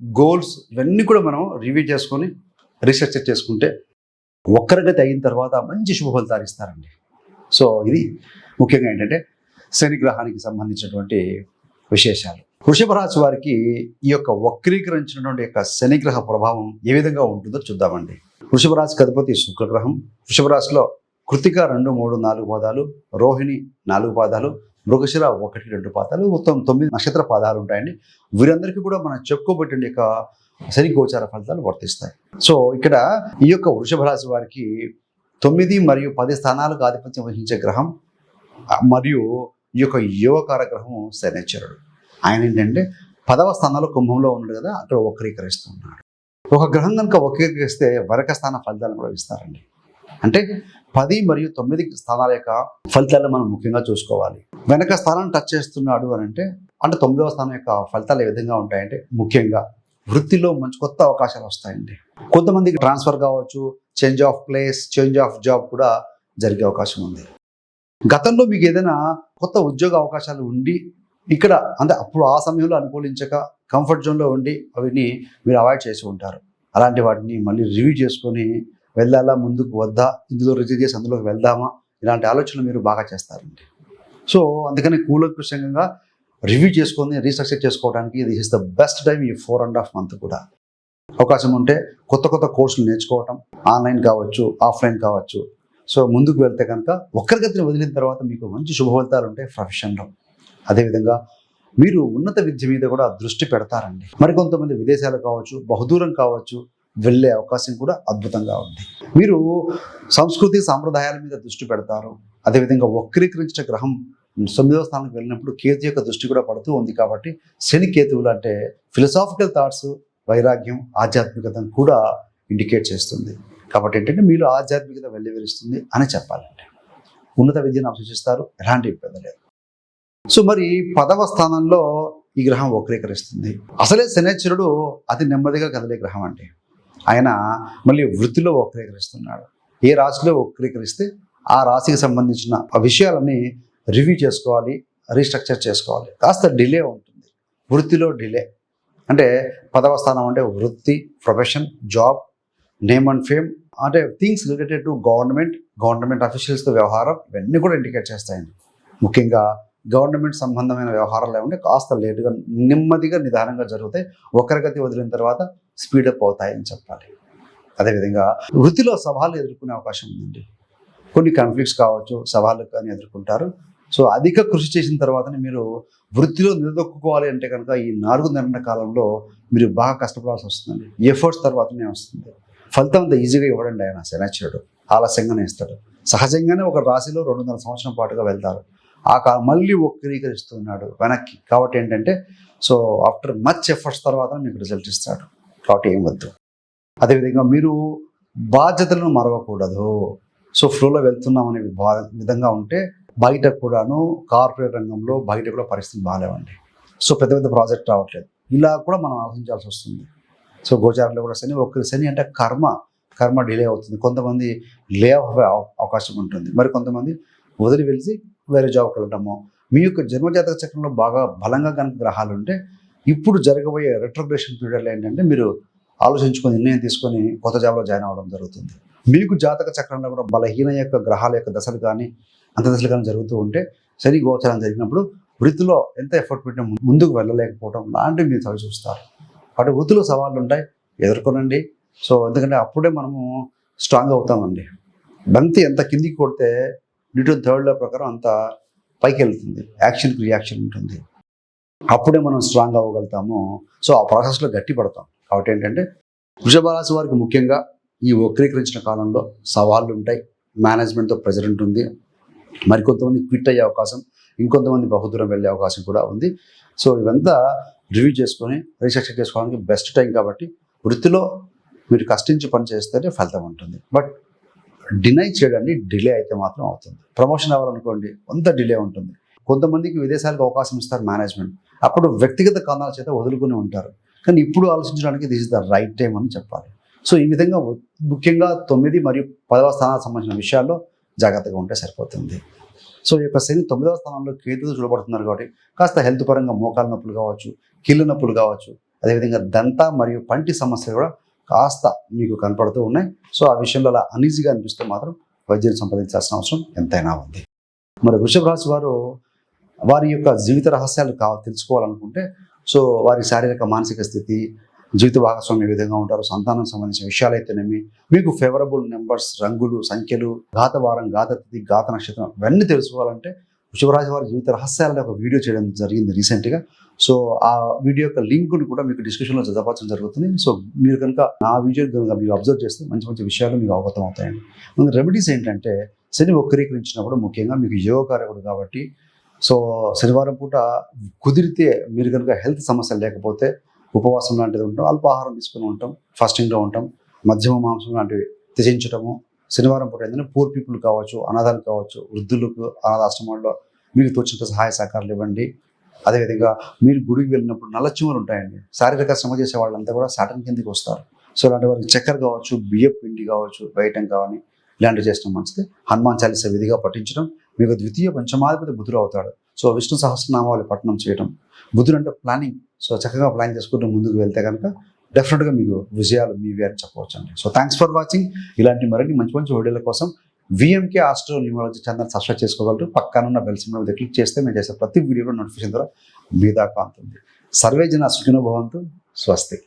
Goals ఇవన్నీ కూడా మనం రివ్యూ చేసుకొని రీసెర్చ్ చేసుకుంటే ఒక్కరిగతి అయిన తర్వాత మంచి శుభ ఫలితాలు ఇస్తారండి సో ఇది ముఖ్యంగా ఏంటంటే శని గ్రహానికి సంబంధించినటువంటి విశేషాలు. వృషభ రాశి వారికి ఈ యొక్క వక్రీకరించినటువంటి యొక్క శనిగ్రహ ప్రభావం ఏ విధంగా ఉంటుందో చూద్దామండి. వృషభ రాశికి అధిపతి శుక్రగ్రహం వృషభ రాశిలో కృతిక రెండు మూడు నాలుగు పాదాలు రోహిణి నాలుగు పాదాలు మృగశిర ఒకటి రెండు పాదాలు మొత్తం తొమ్మిది నక్షత్ర పాదాలు ఉంటాయండి. వీరందరికీ కూడా మనం చెప్పుకోబట్టిన యొక్క శని గోచార ఫలితాలు వర్తిస్తాయి. సో ఇక్కడ ఈ యొక్క వృషభ రాశి వారికి తొమ్మిది మరియు పది స్థానాలకు ఆధిపత్యం వహించే గ్రహం మరియు ఈ యొక్క యువకార గ్రహం శనిచరుడు ఆయన ఏంటంటే పదవ స్థానంలో కుంభంలో ఉన్నాడు కదా అక్కడ వక్రీకరిస్తున్నాడు ఒక గ్రహం కనుక వక్రీకరిస్తే వరక స్థాన ఫలితాలను కూడా ఇస్తారండి. అంటే పది మరియు తొమ్మిది స్థానాల యొక్క ఫలితాలను మనం ముఖ్యంగా చూసుకోవాలి. వెనక స్థానం టచ్ చేస్తున్నాడు అని అంటే అంటే తొమ్మిదవ స్థానం యొక్క ఫలితాలు ఏ విధంగా ఉంటాయంటే ముఖ్యంగా వృత్తిలో మంచి కొత్త అవకాశాలు వస్తాయండి. కొంతమందికి ట్రాన్స్ఫర్ కావచ్చు change of place change of job కూడా జరిగే అవకాశం ఉంది. గతంలో మీకు ఏదైనా కొత్త ఉద్యోగ అవకాశాలు ఉండి ఇక్కడ అంటే అప్పుడు ఆ సమయంలో అనుకూలించక కంఫర్ట్ జోన్లో ఉండి అవిని మీరు అవాయిడ్ చేసి ఉంటారు. అలాంటి వాటిని మళ్ళీ రివ్యూ చేసుకొని వెళ్ళాలా ముందుకు వద్దా ఇందులో రిజెక్ట్ చేసి అందులోకి వెళ్దామా ఇలాంటి ఆలోచనలు మీరు బాగా చేస్తారండి. సో అందుకని కూలంకుషంగా రివ్యూ చేసుకొని రీస్ట్రక్చర్ చేసుకోవడానికి ఇది ఇస్ ద బెస్ట్ టైం ఈ ఫోర్ అండ్ హాఫ్ మంత్ కూడా. అవకాశం ఉంటే కొత్త కొత్త కోర్సులు నేర్చుకోవటం ఆన్లైన్ కావచ్చు ఆఫ్లైన్ కావచ్చు. సో ముందుకు వెళ్తే కనుక ఒక్కరిగతిని వదిలిన తర్వాత మీకు మంచి శుభఫలితాలు ఉంటాయి ప్రొఫెషన్లో. అదేవిధంగా మీరు ఉన్నత విద్య మీద కూడా దృష్టి పెడతారండి. మరికొంతమంది విదేశాలు కావచ్చు బహుదూరం కావచ్చు వెళ్ళే అవకాశం కూడా అద్భుతంగా ఉంది. మీరు సంస్కృతి సాంప్రదాయాల మీద దృష్టి పెడతారు. అదేవిధంగా వక్రీకరించిన గ్రహం తొమ్మిదవ స్థానానికి వెళ్ళినప్పుడు కేతు యొక్క దృష్టి కూడా పడుతూ ఉంది కాబట్టి శని కేతువులు అంటే ఫిలసాఫికల్ థాట్స్ వైరాగ్యం ఆధ్యాత్మికతను కూడా ఇండికేట్ చేస్తుంది. కాబట్టి ఏంటంటే మీరు ఆధ్యాత్మికత వెల్లివిరుస్తుంది అని చెప్పాలంటే. ఉన్నత విద్యను అభ్యసిస్తారు ఎలాంటి ఇబ్బంది లేదు. సో మరి పదవ స్థానంలో ఈ గ్రహం వక్రీకరిస్తుంది. అసలే శనేశ్వరుడు అతి నెమ్మదిగా కదిలే గ్రహం అండి. ఆయన మళ్ళీ వృత్తిలో వక్రీకరిస్తున్నాడు. ఏ రాశిలో వక్రీకరిస్తే ఆ రాశికి సంబంధించిన ఆ విషయాలని రివ్యూ చేసుకోవాలి రీస్ట్రక్చర్ చేసుకోవాలి. కాస్త డిలే ఉంటుంది. వృత్తిలో డిలే. అంటే పదవ స్థానం అంటే వృత్తి profession job name and fame అంటే things related to government government అఫీషియల్స్తో వ్యవహారం ఇవన్నీ కూడా ఇండికేట్ చేస్తాయండి. ముఖ్యంగా గవర్నమెంట్ సంబంధమైన వ్యవహారాలు ఏమంటే కాస్త లేటుగా నెమ్మదిగా నిదానంగా జరుగుతాయి ఒకరిగతి వదిలిన తర్వాత స్పీడప్ అవుతాయని చెప్పాలి. అదేవిధంగా వృత్తిలో సవాళ్ళు ఎదుర్కొనే అవకాశం ఉందండి. కొన్ని కాన్ఫ్లిక్ట్స్ కావచ్చు సవాళ్ళు కానీ ఎదుర్కొంటారు. సో అధిక కృషి చేసిన తర్వాతనే మీరు వృత్తిలో నిలదొక్కుకోవాలి అంటే కనుక ఈ నాలుగు నెలల కాలంలో మీరు బాగా కష్టపడాల్సి వస్తుందండి. ఎఫర్ట్స్ తర్వాతనే వస్తుంది. ఫలితం అంత ఈజీగా ఇవ్వడండి ఆయన శనిశ్వరుడు ఆలస్యంగానే ఇస్తాడు. సహజంగానే ఒక రాశిలో రెండున్నర సంవత్సరం పాటుగా వెళ్తారు. ఆ కా మళ్ళీ వక్రీకరిస్తున్నాడు వెనక్కి. కాబట్టి ఏంటంటే సో ఆఫ్టర్ మచ్ ఎఫర్ట్స్ తర్వాత మీకు రిజల్ట్ ఇస్తాడు. కాబట్టి ఏం వద్దు. అదేవిధంగా మీరు బాధ్యతలను మరవకూడదు. సో ఫ్లోలో వెళ్తున్నాం అనే విధంగా ఉంటే బయట కూడాను కార్పొరేట్ రంగంలో బయట కూడా పరిస్థితి బాగాలేవండి. సో పెద్ద పెద్ద ప్రాజెక్ట్ రావట్లేదు. ఇలా కూడా మనం ఆలోచించాల్సి వస్తుంది. సో గోచారంలో కూడా శని ఒక శని అంటే కర్మ కర్మ డిలే అవుతుంది. కొంతమంది లే ఆఫ్ అవకాశం ఉంటుంది. మరి కొంతమంది వదిలి వెలిసి వేరే జాబ్కి వెళ్ళడము. మీ యొక్క జన్మజాతక చక్రంలో బాగా బలంగా కనుక గ్రహాలు ఉంటే ఇప్పుడు జరగబోయే రెట్రోగ్రేషన్ పీరియడ్లో ఏంటంటే మీరు ఆలోచించుకొని నిర్ణయం తీసుకొని కొత్త జాబ్లో జాయిన్ అవ్వడం జరుగుతుంది. మీకు జాతక చక్రంలో కూడా బలహీన యొక్క గ్రహాల యొక్క దశలు కానీ అంత జరుగుతూ ఉంటే శని గోచరం జరిగినప్పుడు వృత్తిలో ఎంత ఎఫర్ట్ పెట్టినా ముందుకు వెళ్ళలేకపోవడం లాంటివి మీరు చవి చూస్తారు. అటు వృత్తిలో సవాళ్ళు ఉంటాయి ఎదుర్కొనండి. సో ఎందుకంటే అప్పుడే మనము స్ట్రాంగ్ అవుతామండి. బంతి ఎంత కిందికి కొడితే న్యూటన్ థర్డ్ లా ప్రకారం అంత పైకి వెళ్తుంది. యాక్షన్కి రియాక్షన్ ఉంటుంది. అప్పుడే మనం స్ట్రాంగ్ అవ్వగలుగుతాము. సో ఆ ప్రాసెస్లో గట్టి పడతాం. కాబట్టి ఏంటంటే వృషభరాశి వారికి ముఖ్యంగా ఈ వక్రీకరించిన కాలంలో సవాళ్ళు ఉంటాయి. మేనేజ్మెంట్తో ప్రెజర్ ఉంటుంది మరికొంతమంది క్విట్ అయ్యే అవకాశం ఇంకొంతమంది బహుదూరం వెళ్ళే అవకాశం కూడా ఉంది. సో ఇవంతా రివ్యూ చేసుకొని రీసెర్చ్ చేసుకోవడానికి బెస్ట్ టైం కాబట్టి వృత్తిలో మీరు కష్టించి పని చేస్తేనే ఫలితం ఉంటుంది. బట్ డినై చేయడానికి డిలే అయితే మాత్రం అవుతుంది. ప్రమోషన్ అవ్వాలనుకోండి కొంత డిలే ఉంటుంది. కొంతమందికి విదేశాలకు అవకాశం ఇస్తారు మేనేజ్మెంట్. అప్పుడు వ్యక్తిగత కారణాల చేత వదులుకుని ఉంటారు. కానీ ఇప్పుడు ఆలోచించడానికి this is the right time అని చెప్పాలి. సో ఈ విధంగా ముఖ్యంగా తొమ్మిది మరియు పదవ స్థానాలకు సంబంధించిన విషయాల్లో జాగ్రత్తగా ఉంటే సరిపోతుంది. సో ఈ యొక్క శని తొమ్మిదవ స్థానంలో కేతులు చూడబడుతున్నారు కాబట్టి కాస్త హెల్త్ పరంగా మోకాల నొప్పులు కావచ్చు కీళ్ళు నొప్పులు కావచ్చు అదేవిధంగా దంత మరియు పంటి సమస్యలు కూడా కాస్త మీకు కనపడుతూ ఉన్నాయి. సో ఆ విషయంలో అలా అనీజీగా అనిపిస్తే మాత్రం వైద్యులు సంప్రదించాల్సిన అవసరం ఎంతైనా ఉంది. మరి వృషభ రాశి వారు వారి యొక్క జీవిత రహస్యాలు కా తెలుసుకోవాలనుకుంటే సో వారి శారీరక మానసిక స్థితి జీవిత భాగస్వామి ఏ విధంగా ఉంటారు సంతానం సంబంధించిన విషయాలు అయితేనేమి మీకు ఫేవరబుల్ నెంబర్స్ రంగులు సంఖ్యలు ఘాత వారం ఘాత తిథి ఘాత నక్షత్రం ఇవన్నీ తెలుసుకోవాలంటే వృషభరాశి వారి జీవిత రహస్యాలని ఒక వీడియో చేయడం జరిగింది రీసెంట్గా సో ఆ వీడియో యొక్క లింక్ను కూడా మీకు డిస్క్రిప్షన్లో చదవచ్చడం జరుగుతుంది. సో మీరు కనుక ఆ వీడియో కనుక మీరు అబ్జర్వ్ చేస్తే మంచి మంచి విషయాలు మీకు అవగతం అవుతాయండి మన రెమెడీస్ ఏంటంటే శని వక్రీకరించినప్పుడు ముఖ్యంగా మీకు యోగకారకుడు కాబట్టి సో శనివారం పూట కుదిరితే మీరు కనుక హెల్త్ సమస్యలు లేకపోతే ఉపవాసం లాంటిది ఉంటాం అల్పాహారం తీసుకుని ఉంటాం ఫాస్టింగ్లో ఉంటాం మధ్యమ మాంసం లాంటివి త్యజించడము శనివారం పూట ఏంటంటే పూర్ పీపుల్ కావచ్చు అనాథాలు కావచ్చు వృద్ధులకు అనాథాశ్రమాల్లో మీకు తోచిన సహాయ సహకారాలు ఇవ్వండి. అదేవిధంగా మీరు గుడికి వెళ్ళినప్పుడు నల్ల చీమలు ఉంటాయండి. శారీరక శ్రమ చేసే వాళ్ళంతా కూడా సాటన్ కిందకి వస్తారు. సో అలాంటి వారికి చక్కెర కావచ్చు బియ్యం పిండి కావచ్చు వేయటం కావాలి ఇలాంటివి చేసిన మంచిది హనుమాన్ చాలీస విధిగా పఠించడం మీకు ద్వితీయ పంచమాధిపతి బుధుడు అవుతాడు. సో విష్ణు సహస్రనామాలు పఠనం చేయడం బుధుడు అంటే ప్లానింగ్ సో చక్కగా ప్లాన్ చేసుకుంటూ ముందుకు వెళ్తే కనుక డెఫినెట్గా మీకు విజయాలు మీవి అని చెప్పవచ్చు అండి సో థ్యాంక్స్ ఫర్ వాచింగ్ ఇలాంటి మరిన్ని మంచి మంచి వీడియోల కోసం VMK astro numerology channel subscribe చేసుకోగలరు. పక్కనున్న బెల్ సింబల్ మీద క్లిక్ చేస్తే మేము చేసే ప్రతి వీడియోలో నోటిఫికేషన్ ద్వారా మీ దాకా అందుతుంది సర్వే జన సుఖినో భవంతు. స్వస్తి.